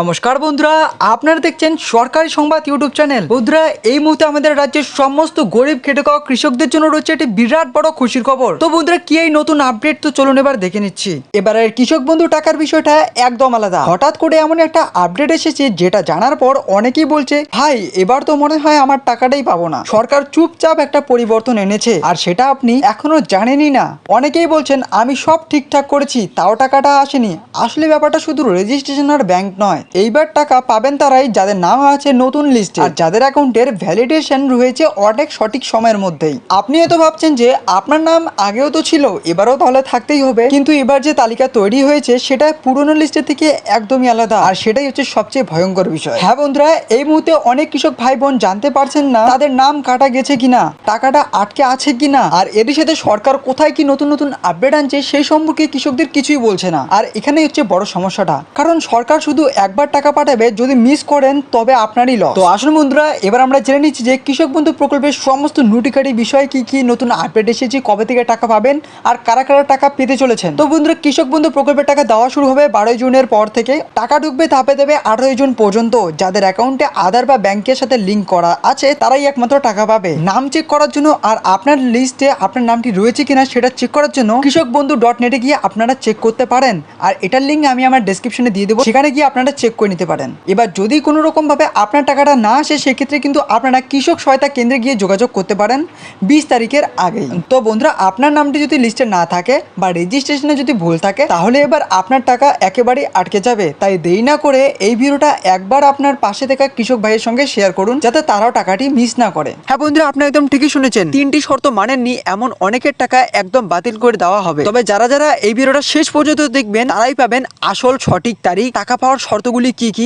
নমস্কার বন্ধুরা, আপনারা দেখছেন সরকারি সংবাদ ইউটিউব চ্যানেল। বন্ধুরা, এই মুহূর্তে আমাদের রাজ্যের সমস্ত গরিব খেটে খাওয়া কৃষকদের জন্য রয়েছে একটি বিরাট বড় খুশির খবর। তো বন্ধুরা, কি এই নতুন আপডেট তো চলুন এবার দেখে নিচ্ছি। এবারের কৃষক বন্ধু টাকার বিষয়টা একদম আলাদা। হঠাৎ করে এমন একটা আপডেট এসেছে, যেটা জানার পর অনেকেই বলছে ভাই এবার তো মনে হয় আমার টাকাটাই পাবো না। সরকার চুপচাপ একটা পরিবর্তন এনেছে, আর সেটা আপনি এখনও জানেনই না। অনেকেই বলছেন, আমি সব ঠিকঠাক করেছি, তাও টাকাটা আসেনি। আসলে ব্যাপারটা শুধু রেজিস্ট্রেশন আর ব্যাংক নয় এইবার টাকা পাবেন তারাই যাদের নাম আছে নতুন লিস্টে আর যাদের অ্যাকাউন্টের ভ্যালিডেশন রয়েছে অনেক সঠিক সময়ের মধ্যেই। আপনি হয়তো ভাবছেন যে, আপনার নাম আগেও তো ছিল, এবারও তাহলে থাকতেই হবে। কিন্তু এবার যে তালিকা তৈরি হয়েছে, সেটা পুরনো লিস্টের থেকে একদমই আলাদা। আর সেটাই হচ্ছে সবচেয়ে ভয়ঙ্কর বিষয়। হ্যাঁ বন্ধুরা, এই মুহূর্তে অনেক কৃষক ভাই বোন জানতে পারছেন না, তাদের নাম কাটা গেছে কিনা, টাকাটা আটকে আছে কিনা, আর এরই সাথে সরকার কোথায় কি নতুন নতুন আপডেট আনছে, সেই সম্পর্কে কৃষকদের কিছুই বলছে না। আর এখানেই হচ্ছে বড় সমস্যাটা। কারণ সরকার শুধু একবার টাকা পাঠাবে, যদি মিস করেন, তবে আপনারই লস তো আসুন বন্ধুরা, এবার আমরা জেনে নিচ্ছি যে কৃষক বন্ধু প্রকল্পের সমস্ত নুটিকারি বিষয় কি কি নতুন আপডেট এসেছে, কবে থেকে টাকা পাবেন, আর কারা কারা টাকা পেতে চলেছেন। তো বন্ধুরা, কৃষক বন্ধু প্রকল্পের টাকা দেওয়া শুরু হবে বারোই জুনের পর থেকে। টাকা ঢুকবে ধাপে দেবে আঠারোই জুন পর্যন্ত। যাদের অ্যাকাউন্টে আধার বা ব্যাংকের সাথে লিঙ্ক করা আছে, তারাই একমাত্র টাকা পাবে। নাম চেক করার জন্য আর আপনার লিস্টে আপনার নামটি রয়েছে কিনা সেটা চেক করার জন্য কৃষক বন্ধু ডট নেটে গিয়ে আপনারা চেক করতে পারেন। আর এটার লিঙ্ক আমি আমার ডেসক্রিপশনে দিয়ে দেবো। সেখানে গিয়ে আপনারা চেক করে নিতে পারেন। এবার যদি কোনো রকম ভাবে আপনার টাকাটা না আসে, সেক্ষেত্রে কিন্তু আপনারা কৃষক সহায়তা কেন্দ্রে গিয়ে যোগাযোগ করতে পারেন বিশ তারিখের আগেই। তো বন্ধুরা, আপনার নামটি যদি লিস্টে না থাকে বা রেজিস্ট্রেশনে যদি ভুল থাকে, তাহলে এবার আপনার টাকা একেবারেই আটকে যাবে। তাই দেরি না করে এই ভিডিওটা একবার আপনার পাশে থাকা কৃষক ভাইয়ের সঙ্গে শেয়ার করুন, যাতে তারাও টাকাটি মিস না করে। হ্যাঁ বন্ধুরা আপনি একদম ঠিকই শুনেছেন। তিনটি শর্ত মানেননি, এমন অনেকের টাকা একদম বাতিল করে দেওয়া হবে। তবে যারা যারা এই ভিডিওটা শেষ পর্যন্ত দেখবেন, তারাই পাবেন আসল সঠিক তারিখ। টাকা পাওয়ার শর্তগুলি কি কি?